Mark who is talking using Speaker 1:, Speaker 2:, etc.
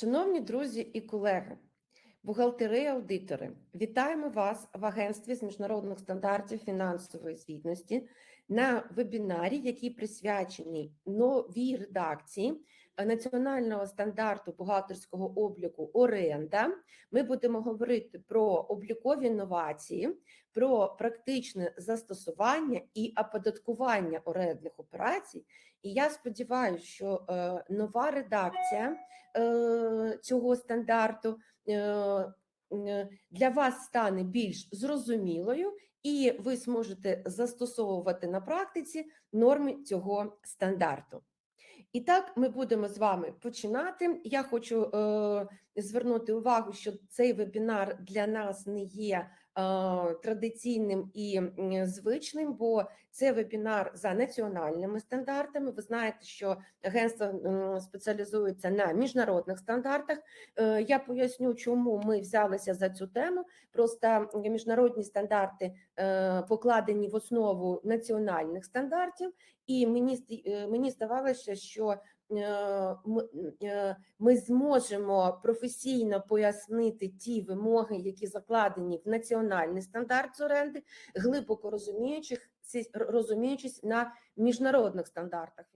Speaker 1: Шановні друзі і колеги, бухгалтери і аудитори, вітаємо вас в Агентстві з міжнародних стандартів фінансової звітності на вебінарі, який присвячений новій редакції національного стандарту бухгалтерського обліку оренда. Ми будемо говорити про облікові новації, про практичне застосування і оподаткування орендних операцій. І я сподіваюся, що е, нова редакція е, цього стандарту е, для вас стане більш зрозумілою, і ви зможете застосовувати на практиці норми цього стандарту. І так, ми будемо з вами починати. Я хочу е, звернути увагу, що цей вебінар для нас не є е, традиційним і звичним, бо це вебінар за національними стандартами. Ви знаєте, що агентство спеціалізується на міжнародних стандартах. Е, Я поясню, чому ми взялися за цю тему. Просто міжнародні стандарти е, покладені в основу національних стандартів, і мені мені здавалося, що ми, е, ми зможемо професійно пояснити ті вимоги, які закладені в національний стандарт з оренди, глибоко розуміючись на міжнародних стандартах.